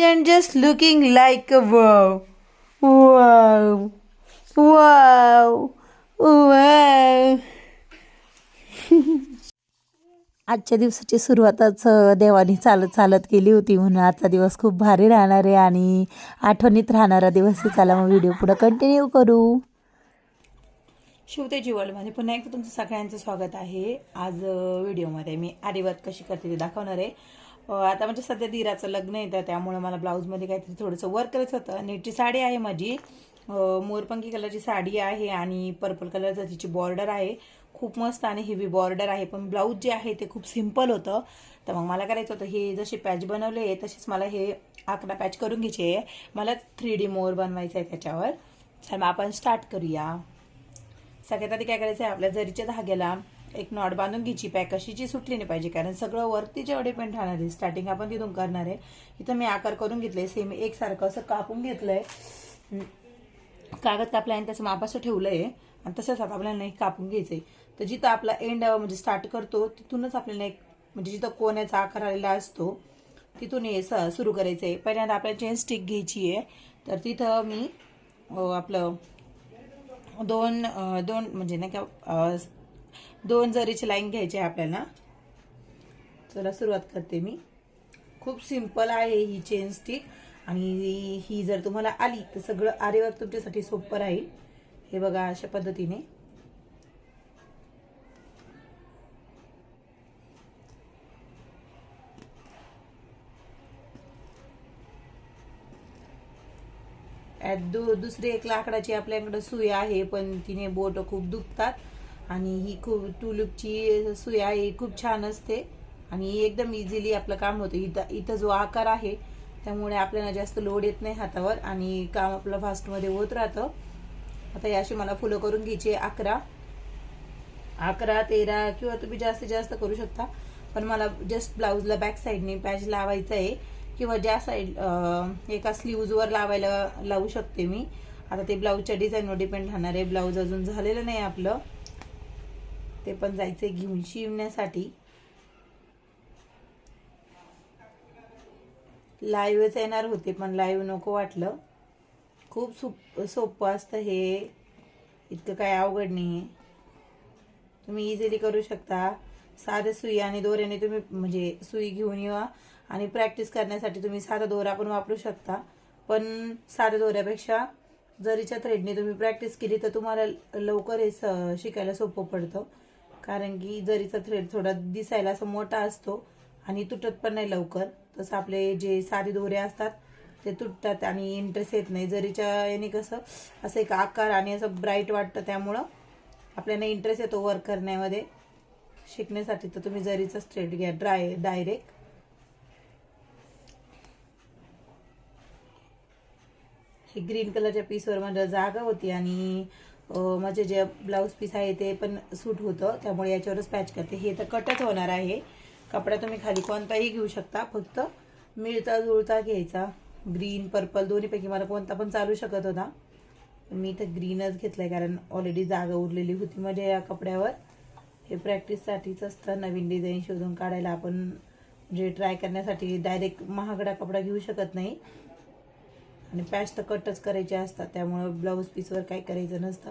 and just looking like a wow. Wow. Wow. Wow. आजच्या दिवसाची सुरुवातच देवानी चालत चालत केली होती म्हणून आजचा दिवस खूप भारी राहणार आहे आणि आठवणीत राहणारा दिवस चला मग व्हिडिओ पुढं कंटिन्यू करू शिवतेजी वर्ल्डमध्ये पुन्हा एकदा तुमचं सगळ्यांचं स्वागत आहे आज व्हिडिओमध्ये मी आरीवर्क कशी करते ते दाखवणार आहे आता म्हणजे सध्या धीराचं लग्न येतं त्यामुळे मला ब्लाऊजमध्ये काहीतरी थोडंसं वर्क करायचं होतं. नेटची साडी आहे माझी. मोरपंखी कलरची साडी आहे आणि पर्पल कलरचं तिची बॉर्डर आहे. खूप मस्त आणि हेवी बॉर्डर आहे. पण ब्लाऊज जे आहे ते खूप सिंपल होतं. तर मग मला करायचं होतं हे जसे पॅच बनवले आहे तसेच मला हे आकडा पॅच करून घ्यायचे आहे. मला थ्री डी मोर बनवायचं आहे त्याच्यावर. मग आपण स्टार्ट करूया. सगळ्यात आधी काय करायचं आहे आपल्या जरीच्या धाग्याला एक नॉट बांधून घ्यायची पॅक अशी जी सुटली नाही पाहिजे कारण सगळं वरती जेवढे डिपेंड राहणार आहे स्टार्टिंग आपण तिथून करणार आहे. इथं मी आकार करून घेतलंय सेम एकसारखं असं कापून घेतलंय. कागद कापला आणि त्याचं माप असं ठेवलंय. आणि तसंच आता आपल्याला एक कापून घ्यायचंय. तर जिथं आपला एंड म्हणजे स्टार्ट करतो तिथूनच आपल्याला एक म्हणजे जिथं कोण्याचा आकार आलेला असतो तिथून हे स सुरू करायचं आहे पहिल्यांदा आपल्याला चेन स्टिक घ्यायची आहे. तर तिथं मी आपलं दोन दोन म्हणजे नाही का दोन जरीची लाईन घ्यायची आहे आपल्याला. चला सुरुवात करते मी. खूप सिंपल आहे ही चेन स्टिक. आणि ही जर तुम्हाला आली तर सगळं आरेवर तुमच्यासाठी सोपं राहील. हे बघा अशा पद्धतीने. दु दुसरी एक लाकडाची आपल्याकडे सुई आहे पण तिने बोट खूप दुखतात. आणि ही खूप टुलिपची सुया आहे ही खूप छान असते. आणि एकदम इझिली आपलं काम होतं. इथं इथं जो आकार आहे त्यामुळे आपल्याला जास्त लोड येत नाही हातावर आणि काम आपलं फास्टमध्ये होत राहतं. आता याशी अशी मला फुलं करून घ्यायची आहे अकरा. अकरा तेरा किंवा तुम्ही जास्तीत जास्त करू शकता. पण मला जस्ट ब्लाऊजला बॅक साईडने पॅच लावायचं आहे. किंवा ज्या साईड एका स्लीव्जवर लावायला लावू शकते मी. आता ते ब्लाऊजच्या डिझाईनवर डिपेंड राहणार आहे. ब्लाऊज अजून झालेलं नाही आपलं. ते पण जायचंय घेऊन शिवण्यासाठी. लाईव्हच येणार होते पण लाईव्ह नको वाटलं. खूप सोप सोपं असतं हे. इतकं काय अवघड नाही आहे तुम्ही इझिली करू शकता. साधे सुई आणि दोऱ्याने तुम्ही म्हणजे सुई घेऊन येवा आणि प्रॅक्टिस करण्यासाठी तुम्ही साधा दोरा पण वापरू शकता. पण साध्या दोऱ्यापेक्षा जरीच्या थ्रेडने तुम्ही प्रॅक्टिस केली तर तुम्हाला लवकर हे स- शिकायला सोपं पडतं. कारण की जरीचा थ्रेड थोडा दिसायला असं मोठा असतो आणि तुटत पण नाही लवकर. तसं आपले जे साधे दोरे असतात ते तुटतात आणि इंटरेस्ट येत नाही. जरीच्या याने कसं असं एक आकार आणि असं ब्राईट वाटतं त्यामुळं आपल्याला इंटरेस्ट येतो वर्क करण्यामध्ये. शिकण्यासाठी तर तुम्ही जरीचा स्ट्रेट घ्या ड्राय डायरेक्ट हे ग्रीन कलरच्या पीसवर माझ्या जागा होती आणि माझे जे ब्लाऊज पीस आहे ते पण सूट होतं त्यामुळे याच्यावरच पॅच करते. हे तर कटच होणार आहे. कपडा तुम्ही खाली कोणताही घेऊ शकता फक्त मिळता जुळता घ्यायचा. ग्रीन पर्पल दोन्हीपैकी मला कोणता पण चालू शकत होता. मी इथं ग्रीनच घेतलाय कारण ऑलरेडी जागा उरलेली होती माझ्या या कपड्यावर. हे प्रॅक्टिससाठीच असतं. नवीन डिझाईन शोधून काढायला आपण म्हणजे ट्राय करण्यासाठी डायरेक्ट महागडा कपडा घेऊ शकत नाही. आणि पॅच तर कटच करायचे असतात त्यामुळं ब्लाऊज पीसवर काही करायचं नसतं.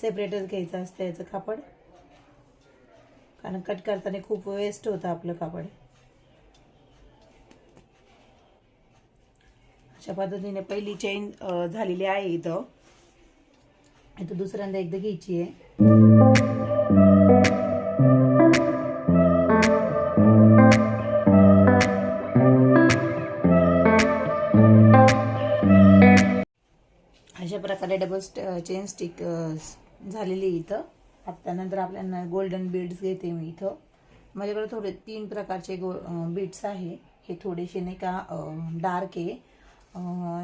सेपरेटच घ्यायचं असतं याचं कापड. कारण कट करताना खूप वेस्ट होतं आपलं कापड. अशा पद्धतीने पहिली चेन झालेली आहे इथं. इथं दुसऱ्यांदा एकदा घ्यायची आहे अशा प्रकारे डबल चेन स्टिक झालेली आहे इथं. आता त्यानंतर आपल्याला गोल्डन बीड्स घेते मी इथं. माझ्याकडे थोडे तीन प्रकारचे गो बीड्स आहे. हे थोडेसे नाही का डार्क आहे.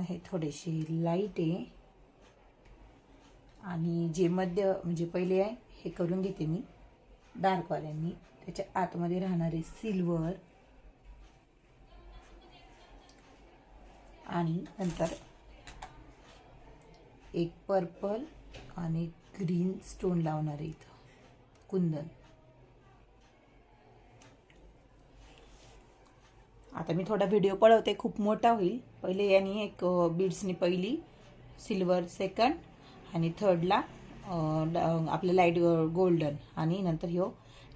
हे थोडेसे लाइट आहे. आणि जे मध्य म्हणजे पहिले आहे हे करून घेते मी. डार्कवाल्यांनी त्याच्या आतमध्ये राहणारे सिल्वर आणि नंतर एक पर्पल आणि ग्रीन स्टोन लावणार आहे इथं. कुंदन. आता मी थोडा व्हिडिओ पळवते खूप मोठा होईल. पहिले यांनी एक बीड्सनी पहिली सिल्वर सेकंड आणि थर्डला आपलं लाइट गोल्डन आणि नंतर ह्यो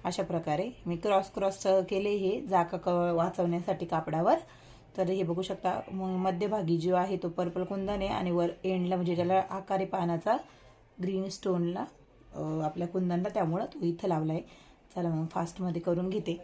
अशा प्रकारे. मी क्रॉस क्रॉस केले हे जाका क वाचवण्यासाठी कापडावर. तर हे बघू शकता मध्यभागी जो आहे तो पर्पल कुंदन आहे आणि वर एंडला म्हणजे ज्याला आकारे पानाचा ग्रीन स्टोनला आपल्या कुंदनला त्यामुळं तो इथं लावला आहे चला मग फास्टमध्ये करून घेते.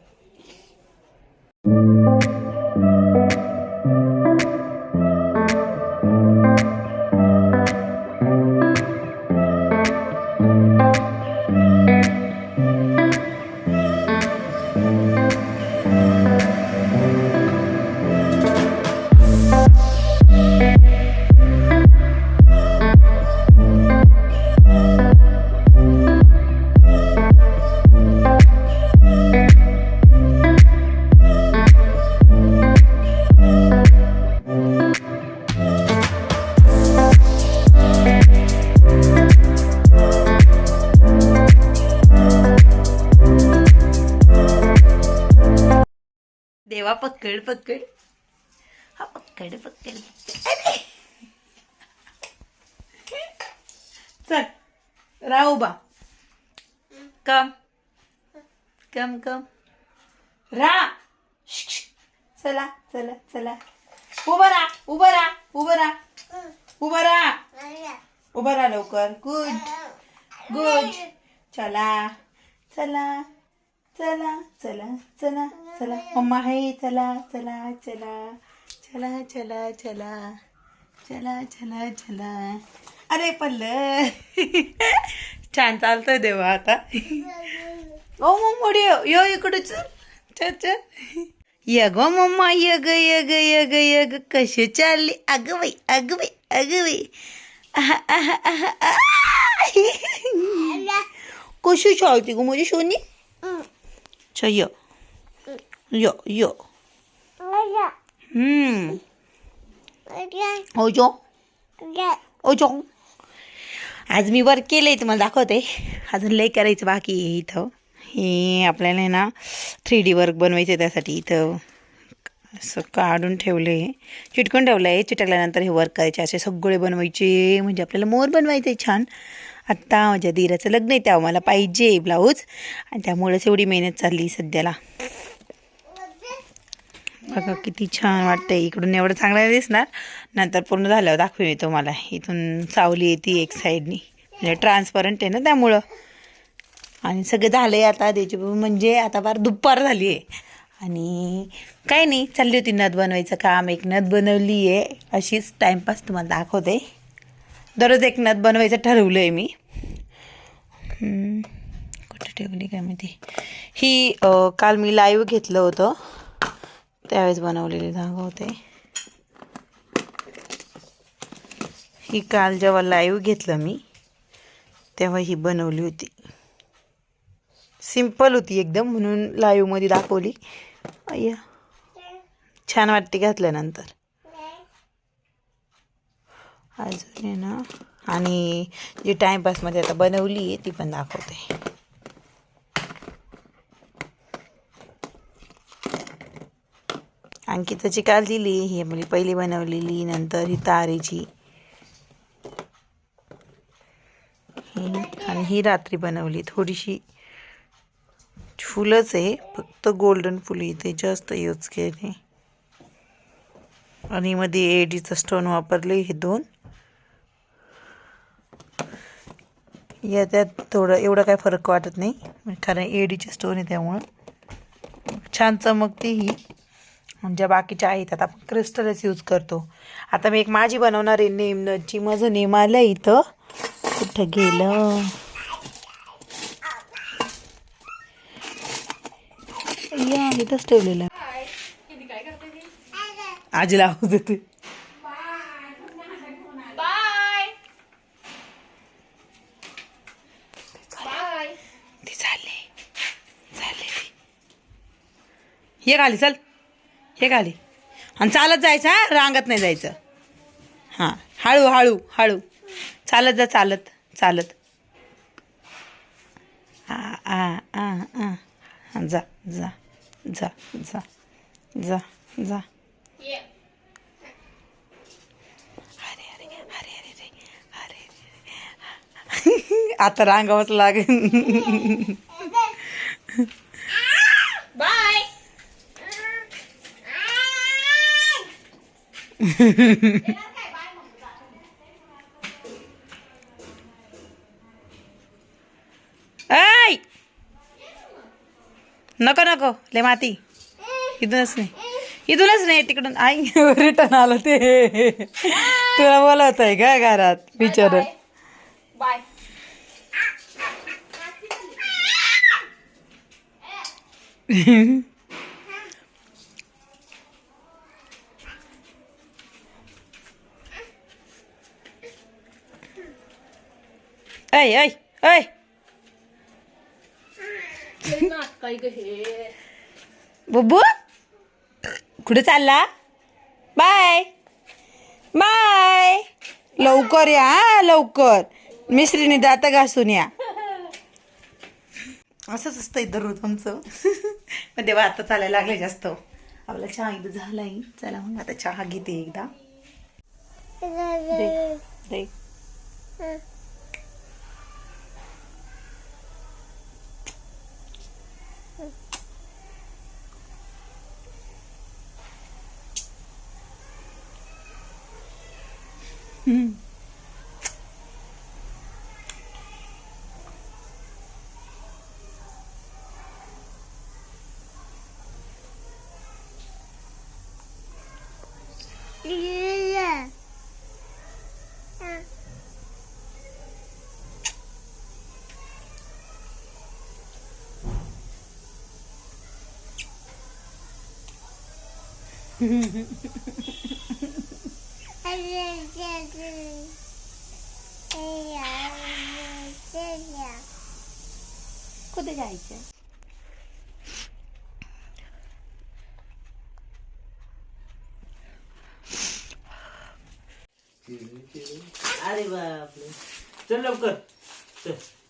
देवा पकड पकड. हा पकड पकड चल राहू बा कम कम कम रा चला चला चला. उभं राहा उभं राहा उभं राहा. उभं राहा. उभं राहा लवकर. गुड गुड चला. चला. चला चला चला. चला मम्मा आहे चला चला चला चला चला चला चला चला चला. अरे पल्ल छान चालतंय देवा आता. ओ मम्मा यो यो इकडे चल. चल य ग मम्मा य ग य ग य ग य ग कशी चालली? अगं बाई अगं बाई अगं बाई. कशी चालती ग माझी सोनी? अच्छा य य य हम्म ओजो ओजो आज मी वर्क केलंय तुम्हाला दाखवते. अजून लय करायचं बाकी आहे इथं. हे आपल्याला आहे ना थ्री डी वर्क बनवायचं आहे त्यासाठी इथं. असं काढून ठेवलं आहे चिटकून ठेवलं आहे चिटकल्यानंतर हे वर्क करायचे. असे सगळे बनवायचे. म्हणजे आपल्याला मोर बनवायचं आहे छान. आत्ता माझ्या धीराचं लग्न आहे तेव्हा मला पाहिजे ब्लाऊज आणि त्यामुळेच एवढी मेहनत चालली सध्याला. बघा किती छान वाटतंय. इकडून एवढं चांगलं दिसणार. नंतर पूर्ण झाल्यावर दाखवेन मी तुम्हाला. इथून सावली येते एक साईडनी. म्हणजे ट्रान्सपरंट आहे ना त्यामुळं. आणि सगळं झालं आहे आता त्याची म्हणजे आता फार दुपार झाली आहे आणि काही नाही चालली होती नथ बनवायचं काम. एक नथ बनवली आहे अशीच टाईमपास तुम्हाला दाखवते. दररोज एक नथ बनवायचं ठरवलं आहे मी कुठं ठेवली काय माहिती? ही काल मी लाईव्ह घेतलं होतं. त्यावेळेस बनवलेली धागा होते. ही काल जेव्हा लाईव्ह घेतलं मी तेव्हा ही बनवली होती. सिंपल होती एकदम म्हणून लाईव्हमध्ये दाखवली. अय्या छान वाटते घातल्यानंतर. अजून आहे ना आणि जी टाईमपासमध्ये आता बनवली आहे ती पण दाखवते. अंकिताची काल दिली ही आपली पहिली बनवलेली नंतर ही तारेची. आणि ही रात्री बनवली. थोडीशी फुलंच आहे फक्त गोल्डन फुलं इथे जास्त यूज केले. आणि मध्ये एडीचं स्टोन वापरले हे दोन. या त्यात थोडं एवढं काय फरक वाटत नाही कारण एडीचे स्टोन आहे त्यामुळं. छान चमकते ही. म्हणजे बाकीच्या आहेत आता आपण क्रिस्टलच यूज करतो. आता मी एक माझी बनवणार आहे नेमची माझं नेम आलं इथं. कुठं गेलं? या इथंच ठेवलेलं. आहे. आजीला आवाज देते हे खाली चल. हे खाली. आणि चालत जायचं हां? रांगत नाही जायचं. हां. हळू हळू हळू. चालत जा चालत चालत. जा जा जा जा जा आता रांगावंच लागेल. ऐ! नको नको. ले माती. इथूनच नाही. इथूनच नाही तिकडून. आई रिटर्न आलं ते. तुला बोलवत आहे का घरात विचार बाय. ऐ ऐ ऐ. काय बुब्बू कुठे चालला? बाय. बाय. लवकर या हा, लवकर. मिश्रीने दात घासून या. असंच असतं दररोज आमचं. पण तेव्हा आता चालायला लागले जास्त. आपला चहा एकदा झालाय. चला मग आता चहा घेते एकदा. दे दे कुठे जायचं? अरे बापरे. चल लवकर. चल. चल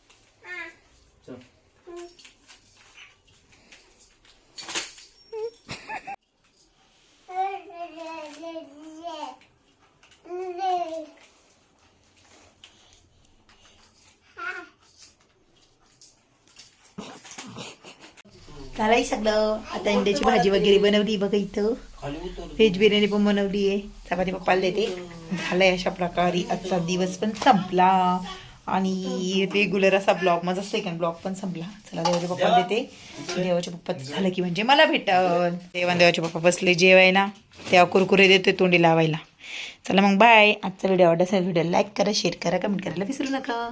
झालंय सगळं. आता अंड्याची भाजी वगैरे बनवली बघा इथं. व्हेज बिर्याणी पण बनवली आहे. चपाती पप्पाला देते. झालंय अशा प्रकारे. आजचा दिवस पण संपला. आणि रेग्युलर असा ब्लॉग माझा सेकंड ब्लॉग पण संपला. चला देवाच्या पप्पा देते. देवाच्या पप्पा झालं की म्हणजे मला भेटल. देवा देवाचे पप्पा बसले जेवायला. तेव्हा कुरकुरे देते तोंडी लावायला. चला मग बाय आजचा व्हिडिओ आवडला असेल व्हिडिओ लाईक करा शेअर करा कमेंट करायला विसरू नका.